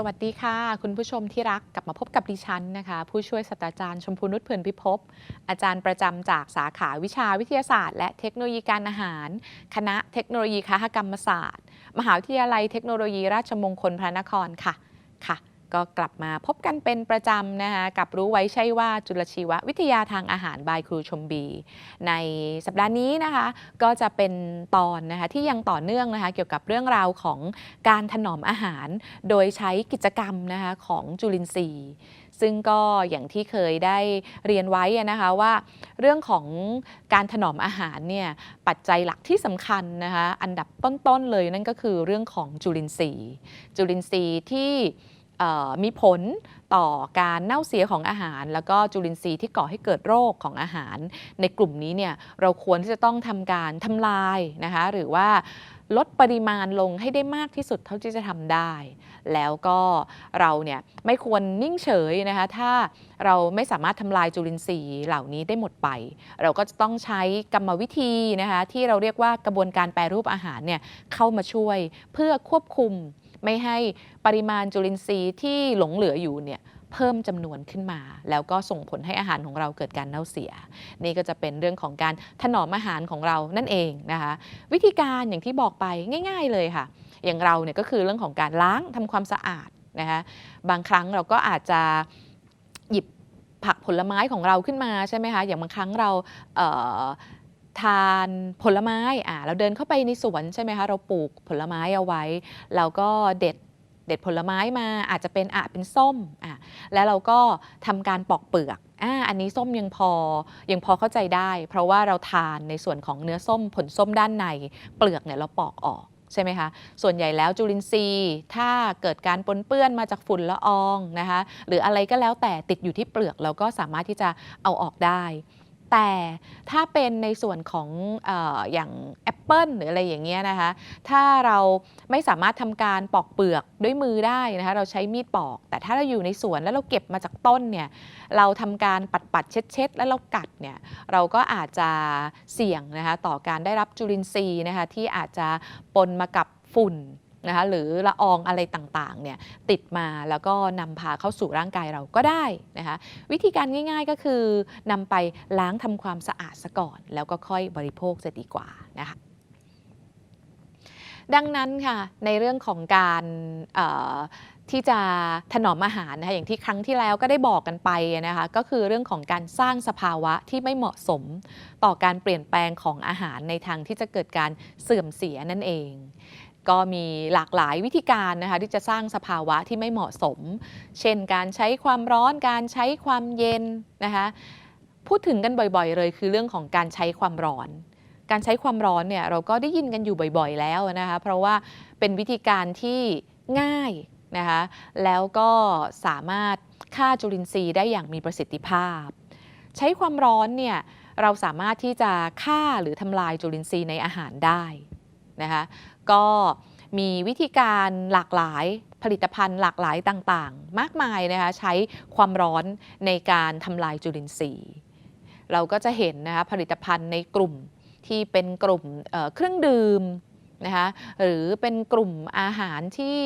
สวัสดีค่ะ คุณผู้ชมที่รักกลับมาพบกับดิฉันนะคะ ผู้ช่วยศาสตราจารย์ชมพูนุชเพื่อนพิภพอาจารย์ประจำจากสาขาวิชาวิทยาศาสตร์ และเทคโนโลยีการอาหาร คณะเทคโนโลยีคหกรรมศาสตร์ มหาวิทยาลัยเทคโนโลยีราชมงคลพระนครค่ะค่ะ ก็กลับมาพบกันเป็นประจำนะคะกับรู้ไว้ใช่ว่าจุลชีววิทยาทางอาหารบายครูชมบี ในสัปดาห์นี้นะคะก็จะเป็นตอนนะคะที่ยังต่อเนื่องนะคะเกี่ยวกับเรื่องราวของการถนอมอาหาร โดยใช้กิจกรรมนะคะของจุลินทรีย์ซึ่งก็อย่างที่เคยได้เรียนไว้นะคะว่า เรื่องของการถนอมอาหารเนี่ยปัจจัยหลักที่สำคัญนะคะอันดับต้นๆเลยนั่นก็คือเรื่องของจุลินทรีย์ จุลินทรีย์ที่ มีผลต่อการเน่าเสียของอาหาร แล้วก็จุลินทรีย์ที่ก่อให้เกิดโรคของอาหาร ในกลุ่มนี้เนี่ยเราควรที่จะต้องทำการทำลายนะคะหรือว่าลดปริมาณลงให้ได้มากที่สุดเท่าที่จะทำได้ แล้วก็เราเนี่ยไม่ควรนิ่งเฉยนะคะ ถ้าเราไม่สามารถทำลายจุลินทรีย์เหล่านี้ได้หมดไป เราก็จะต้องใช้กรรมวิธีนะคะที่เราเรียกว่ากระบวนการแปรรูปอาหารเนี่ยเข้ามาช่วยเพื่อควบคุม ไม่ให้ปริมาณจุลินทรีย์ที่หลงเหลืออยู่เนี่ยเพิ่มจำนวนขึ้นมา แล้วก็ส่งผลให้อาหารของเราเกิดการเน่าเสีย นี่ก็จะเป็นเรื่องของการถนอมอาหารของเรานั่นเองนะคะ วิธีการอย่างที่บอกไปง่าย ๆ เลยค่ะ อย่างเราเนี่ยก็คือเรื่องของการล้างทำความสะอาดนะคะบางครั้งเราก็อาจจะหยิบผักผลไม้ของเราขึ้นมาใช่ไหมคะอย่างบางครั้งเราเออ ทานผลไม้อ่าเราเดินเข้าไปในสวนใช่ไหมคะ เราปลูกผลไม้เอาไว้ เราก็เด็ดเด็ดผลไม้มาอาจจะเป็นอะเป็นส้มอะแล้วเราก็ทำการปอกเปลือกอ่าอันนี้ส้มยังพอยังพอเข้าใจได้ เพราะว่าเราทานในส่วนของเนื้อส้มผลส้มด้านใน เปลือกเนี่ยเราปอกออกใช่ไหมคะ ส่วนใหญ่แล้วจุลินทรีย์ถ้าเกิดการปนเปื้อนมาจากฝุ่นละอองนะคะ หรืออะไรก็แล้วแต่ติดอยู่ที่เปลือกเราก็สามารถที่จะเอาออกได้ แต่ถ้าเป็นในส่วนของออย่างแอปเปิลหรืออะไรอย่างเงี้ยนะคะ ถ้าเราไม่สามารถทำการปอกเปลือกด้วยมือได้นะคะ เราใช้มีดปอก แต่ถ้าเราอยู่ในสวนแล้วเราเก็บมาจากต้นเนี่ย เราทำการปัดปัดๆเช็ดเช็ดๆแล้วเรากัดเนี่ย เราก็อาจจะเสี่ยงนะคะต่อการได้รับจุลินทรีย์นะคะที่อาจจะปนมากับฝุ่น นะคะหรือละอองอะไรต่างๆเนี่ยติดมาแล้วก็นำพาเข้าสู่ร่างกายเราก็ได้นะคะวิธีการง่าย ๆก็คือนำไปล้างทำความสะอาดซะก่อน แล้วก็ค่อยบริโภคจะดีกว่านะคะดังนั้นค่ะในเรื่องของการที่จะถนอมอาหารนะคะอย่างที่ครั้งที่แล้วก็ได้บอกกันไปนะคะก็คือเรื่องของการสร้างสภาวะที่ไม่เหมาะสม ต่อการเปลี่ยนแปลงของอาหารในทางที่จะเกิดการเสื่อมเสียนั่นเอง ก็มีหลากหลายวิธีการนะคะที่จะสร้างสภาวะที่ไม่เหมาะสม เช่นการใช้ความร้อนการใช้ความเย็นนะคะพูดถึงกันบ่อยๆ เลยคือเรื่องของการใช้ความร้อน การใช้ความร้อนเนี่ยเราก็ได้ยินกันอยู่บ่อยๆ แล้วนะคะเพราะว่าเป็นวิธีการที่ง่ายนะคะแล้วก็สามารถฆ่าจุลินทรีย์ได้อย่างมีประสิทธิภาพ ใช้ความร้อนเนี่ยเราสามารถที่จะฆ่าหรือทำลายจุลินทรีย์ในอาหารได้นะคะ ก็มีวิธีการหลากหลายผลิตภัณฑ์หลากหลายต่างๆ มากมายนะคะใช้ความร้อนในการทำลายจุลินทรีย์ เราก็จะเห็นนะคะผลิตภัณฑ์ในกลุ่มที่เป็นกลุ่มเเครื่องดื่มนะคะหรือเป็นกลุ่มอาหารที่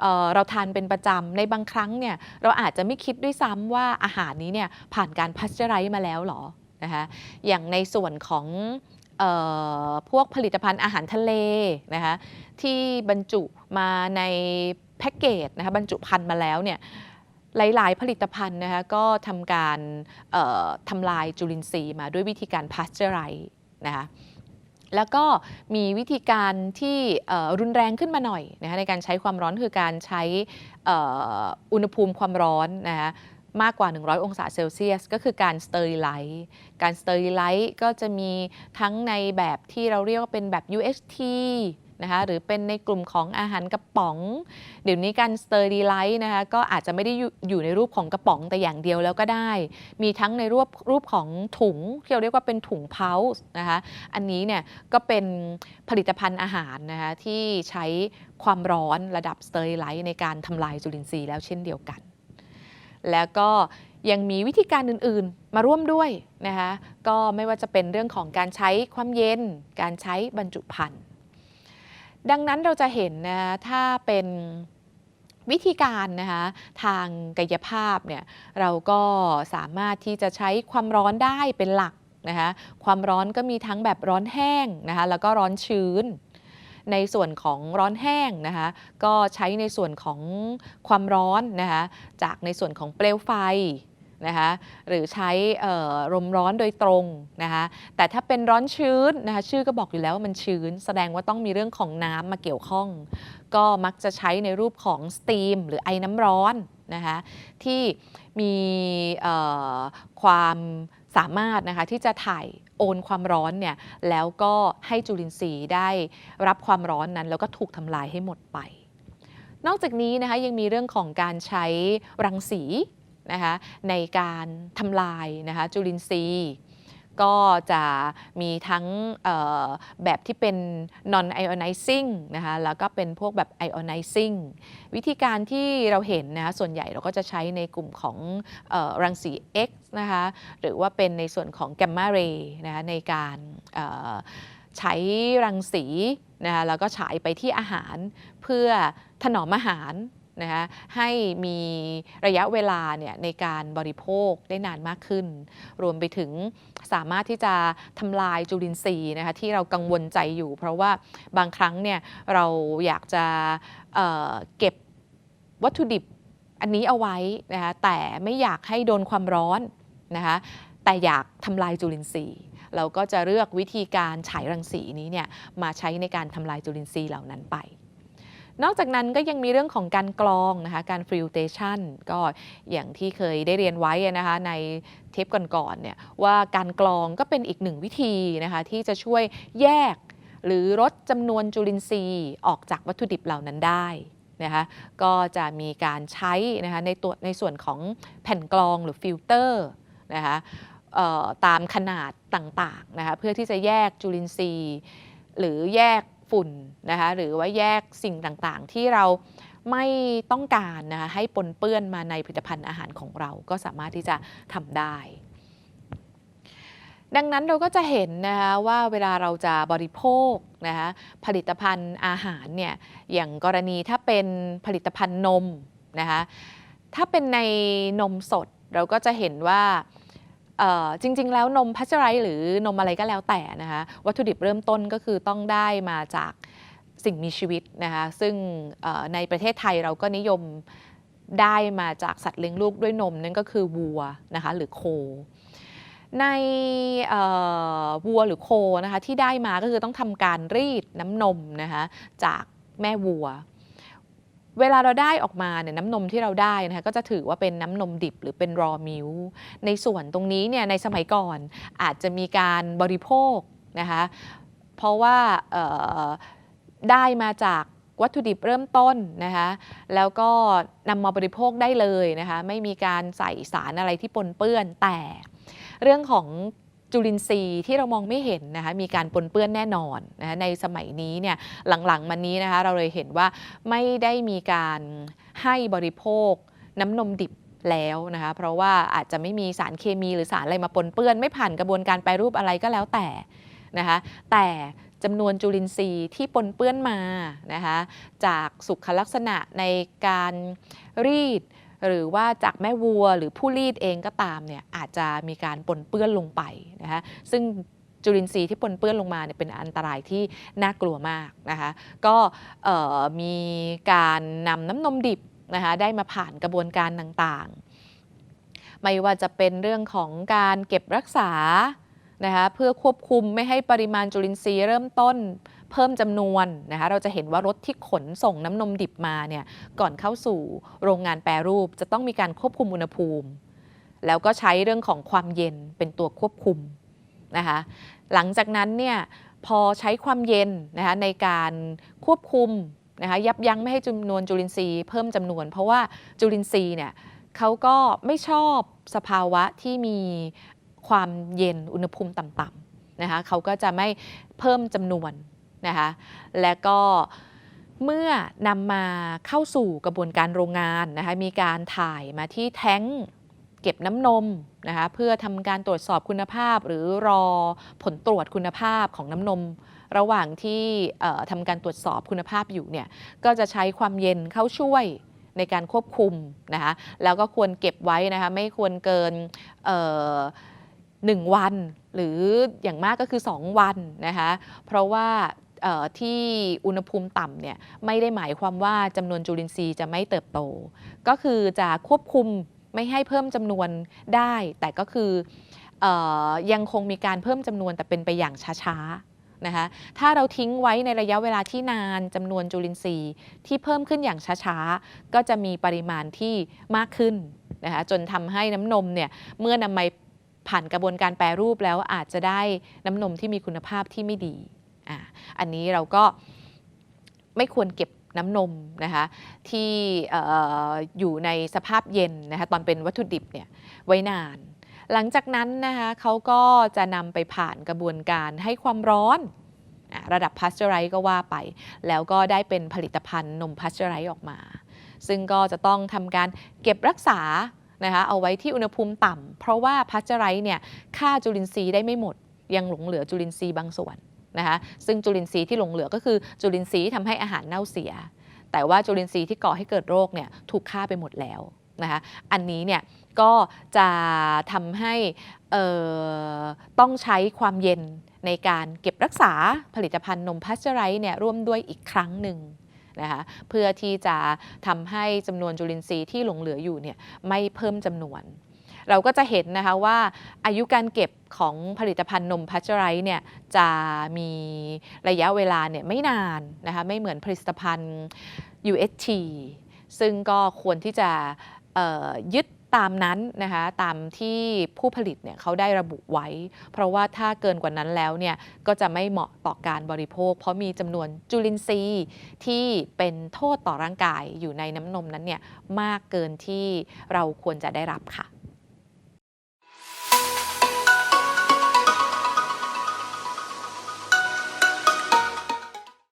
เอ่อเราทานเป็นประจำ ในบางครั้งเนี่ยเราอาจจะไม่คิดด้วยซ้ำว่าอาหารนี้เนี่ยผ่านการพัชไรมาแล้วหรอนะคะอย่างในส่วนของ พวกผลิตภัณฑ์อาหารทะเลนะคะที่บรรจุมาในแพ็กเกจนะคะบรรจุภัณฑ์มาแล้วเนี่ยหลาย ๆ ผลิตภัณฑ์นะคะก็ทำการทำลายจุลินทรีย์มาด้วยวิธีการพัชไรซ์นะคะแล้วก็มีวิธีการที่รุนแรงขึ้นมาหน่อยนะคะในการใช้ความร้อนคือการใช้อุณหภูมิความร้อนนะคะ มากกว่า 100 องศาเซลเซียส ก็คือการสเตอริไลซ์การสเตอริไลซ์ก็จะมีทั้งในแบบที่เราเรียกว่าเป็นแบบ UHT นะคะหรือเป็นในกลุ่มของอาหารกระป๋อง เดี๋ยวนี้การสเตอริไลซ์นะคะก็อาจจะไม่ได้อยู่ในรูปของกระป๋องแต่อย่างเดียวแล้วก็ได้ มีทั้งในรูปรูปของถุงที่เราเรียกว่าเป็นถุงเพาส์นะคะอันนี้เนี่ยก็เป็นผลิตภัณฑ์อาหารนะคะที่ใช้ความร้อนระดับสเตอริไลซ์ในการทำลายจุลินทรีย์แล้วเช่นเดียวกัน แล้วก็ยังมีวิธีการอื่นๆ มาร่วมด้วยนะคะก็ไม่ว่าจะเป็นเรื่องของการใช้ความเย็น การใช้บรรจุภัณฑ์ดังนั้นเราจะเห็นนะถ้าเป็นวิธีการนะคะทางกายภาพเนี่ยเราก็สามารถที่จะใช้ความร้อนได้เป็นหลักนะคะความร้อนก็มีทั้งแบบร้อนแห้งนะคะแล้วก็ร้อนชื้น ในส่วนของร้อนแห้งนะคะก็ใช้ในส่วนของความร้อนนะคะจากในส่วนของเปลวไฟนะคะหรือใช้ลมร้อนโดยตรงนะคะแต่ถ้าเป็นร้อนชื้นนะคะชื่อก็บอกอยู่แล้วว่ามันชื้น แสดงว่าต้องมีเรื่องของน้ำมาเกี่ยวข้อง ก็มักจะใช้ในรูปของสตีมหรือไอ้น้ำร้อนนะคะที่มีความสามารถนะคะที่จะถ่าย โอนความร้อนเนี่ยแล้วก็ให้จุลินทรีย์ได้รับความร้อนนั้น แล้วก็ถูกทำลายให้หมดไป นอกจากนี้นะคะยังมีเรื่องของการใช้รังสีนะคะในการทำลายนะคะจุลินทรีย์ ก็จะมีทั้งแบบที่เป็น non ionizing นะคะแล้วก็เป็นพวกแบบ ionizing วิธีการที่เราเห็นนะคะส่วนใหญ่เราก็จะใช้ในกลุ่มของอรังสี X นะคะหรือว่าเป็นในส่วนของ gamma ray นะคะในการใช้รังสีนะคะแล้วก็ฉายไปที่อาหารเพื่อถนอมอาหาร นะคะให้มีระยะเวลาเนี่ยในการบริโภคได้นานมากขึ้น รวมไปถึงสามารถที่จะทำลายจุลินทรีย์นะคะที่เรากังวลใจอยู่ เพราะว่าบางครั้งเนี่ยเราอยากจะเเก็บวัตถุดิบอันนี้เอาไว้นะคะแต่ไม่อยากให้โดนความร้อนนะคะแต่อยากทำลายจุลินทรีย์เราก็จะเลือกวิธีการฉายรังสีนี้เนี่ยมาใช้ในการทำลายจุลินทรีย์เหล่านั้นไป นอกจากนั้นก็ยังมีเรื่องของการกรองนะคะ การฟิลเตชันก็อย่างที่เคยได้เรียนไว้นะคะในเทปก่อนๆเนี่ยว่าการกรองก็เป็นอีกหนึ่งวิธีนะคะที่จะช่วยแยก หรือลดจำนวนจุลินทรีย์ออกจากวัตถุดิบเหล่านั้นได้นะคะก็จะมีการใช้นะคะในตัวในส่วนของแผ่นกรองหรือฟิลเตอร์นะคะตามขนาดต่างๆนะคะเพื่อที่จะแยกจุลินทรีย์ หรือแยก ฝุ่นนะคะหรือว่าแยกสิ่งต่างๆ ที่เราไม่ต้องการนะคะให้ปนเปื้อนมาในผลิตภัณฑ์อาหารของเราก็สามารถที่จะทำได้ ดังนั้นเราก็จะเห็นนะคะว่าเวลาเราจะบริโภคนะคะผลิตภัณฑ์อาหารเนี่ยอย่างกรณีถ้าเป็นผลิตภัณฑ์นมนะคะถ้าเป็นในนมสดเราก็จะเห็นว่า จริง ๆ แล้วนมพัชไรหรือนมอะไรก็แล้วแต่นะคะวัตถุดิบเริ่มต้นก็คือต้องได้มาจากสิ่งมีชีวิตนะคะซึ่งในประเทศไทยเราก็นิยมได้มาจากสัตว์เลี้ยงลูกด้วยนมนั่นก็คือวัวนะคะหรือโค ในวัวหรือโคนะคะที่ได้มาก็คือต้องทำการรีดน้ำนมนะคะจากแม่วัว เวลาเราได้ออกมาเนี่ยน้ำนมที่เราได้นะคะก็จะถือว่าเป็นน้ำนมดิบหรือเป็นรอมิลในส่วนตรงนี้เนี่ยในสมัยก่อนอาจจะมีการบริโภคนะคะเพราะว่าได้มาจากวัตถุดิบเริ่มต้นนะคะแล้วก็นำมาบริโภคได้เลยนะคะไม่มีการใส่สารอะไรที่ปนเปื้อนแต่เรื่องของ จุลินทรีย์ที่เรามองไม่เห็นนะคะมีการปนเปื้อนแน่นอนนะคะในสมัยนี้เนี่ยหลังๆมานี้นะคะเราเลยเห็นว่าไม่ได้มีการให้บริโภคน้ำนมดิบแล้วนะคะเพราะว่าอาจจะไม่มีสารเคมีหรือสารอะไรมาปนเปื้อนไม่ผ่านกระบวนการแปรรูปอะไรก็แล้วแต่นะคะแต่จำนวนจุลินทรีย์ที่ปนเปื้อนมานะคะจากสุขลักษณะในการรีด หรือว่าจากแม่วัวหรือผู้รีดเองก็ตามเนี่ยอาจจะมีการปนเปื้อนลงไปนะคะซึ่งจุลินทรีย์ที่ปนเปื้อนลงมาเนี่ยเป็นอันตรายที่น่ากลัวมากนะคะก็มีการนำน้ำนมดิบนะคะได้มาผ่านกระบวนการต่างๆ ไม่ว่าจะเป็นเรื่องของการเก็บรักษานะคะเพื่อควบคุมไม่ให้ปริมาณจุลินทรีย์เริ่มต้น เพิ่มจำนวนนะคะเราจะเห็นว่ารถที่ขนส่งน้ำนมดิบมาเนี่ยก่อนเข้าสู่โรงงานแปรรูป จะต้องมีการควบคุมอุณหภูมิ แล้วก็ใช้เรื่องของความเย็นเป็นตัวควบคุมนะคะหลังจากนั้นเนี่ยพอใช้ความเย็นนะคะในการควบคุมนะคะยับยั้งไม่ให้จำนวนจุลินทรีย์เพิ่มจำนวน เพราะว่าจุลินทรีย์เนี่ยเขาก็ไม่ชอบสภาวะที่มีความเย็นอุณหภูมิต่ำๆนะคะเขาก็จะไม่เพิ่มจำนวน นะคะและก็เมื่อนำมาเข้าสู่กระบวนการโรงงานนะคะมีการถ่ายมาที่แท้งเก็บน้ำนมนะคะเพื่อทำการตรวจสอบคุณภาพ หรือรอผลตรวจคุณภาพของน้ำนม ระหว่างที่ทำการตรวจสอบคุณภาพอยู่เนี่ยก็จะใช้ความเย็นเข้าช่วยในการควบคุมนะคะแล้วก็ควรเก็บไว้นะคะไม่ควรเกินหนึ่งวัน หรืออย่างมากก็คือ 2 วันนะคะเพราะว่า ที่อุณหภูมิต่ำเนี่ยไม่ได้หมายความว่าจำนวนจุลินทรีย์จะไม่เติบโต ก็คือจะควบคุมไม่ให้เพิ่มจำนวนได้ แต่ก็คือออยังคงมีการเพิ่มจำนวนแต่เป็นไปอย่างช้าๆนะคะถ้าเราทิ้งไว้ในระยะเวลาที่นานจำนวนจุลินทรีย์ ที่เพิ่มขึ้นอย่างช้าๆ ก็จะมีปริมาณที่มากขึ้นนะคะจนทำให้น้ำนมเนี่ยเมื่อนำไปผ่านกระบวนการแปรรูปแล้วอาจจะได้น้ำนมที่มีคุณภาพที่ไม่ดี อันนี้เราก็ไม่ควรเก็บน้ำนมนะคะที่อออยู่ในสภาพเย็นนะคะตอนเป็นวัตถุดิบเนี่ยไว้นาน หลังจากนั้นนะคะเขาก็จะนำไปผ่านกระบวนการให้ความร้อนระดับพาสเจอไรก็ว่าไป แล้วก็ได้เป็นผลิตภัณฑ์นมพาสเจอไรออกมา ซึ่งก็จะต้องทำการเก็บรักษานะคะเอาไว้ที่อุณหภูมิต่ำเพราะว่าพาสเจอไรเนี่ยฆ่าจุลินทรีย์ได้ไม่หมด ยังหลงเหลือจุลินทรีย์บางส่วน นะคะซึ่งจุลินทรีย์ที่หลงเหลือก็คือจุลินทรีย์ที่ทำให้อาหารเน่าเสีย แต่ว่าจุลินทรีย์ที่ก่อให้เกิดโรคเนี่ยถูกฆ่าไปหมดแล้วนะคะอันนี้เนี่ยก็จะทำให้ต้องใช้ความเย็นในการเก็บรักษาผลิตภัณฑ์นมพาสเจอไรเนี่ยร่วมด้วยอีกครั้งหนึ่งนะคะเพื่อที่จะทำให้จำนวนจุลินทรีย์ที่หลงเหลืออยู่เนี่ยไม่เพิ่มจำนวน เราก็จะเห็นนะคะว่าอายุการเก็บของผลิตภัณฑ์นมพาสเจอไรเนี่ยจะมีระยะเวลาเนี่ยไม่นานนะคะไม่เหมือนผลิตภัณฑ์ UST ซึ่งก็ควรที่จะยึดตามนั้นนะคะตามที่ผู้ผลิตเนี่ยเขาได้ระบุไว้ เพราะว่าถ้าเกินกว่านั้นแล้วเนี่ยก็จะไม่เหมาะต่อการบริโภค เพราะมีจำนวนจุลินทรีย์ที่เป็นโทษต่อร่างกายอยู่ในน้ำนมนั้นเนี่ยมากเกินที่เราควรจะได้รับค่ะ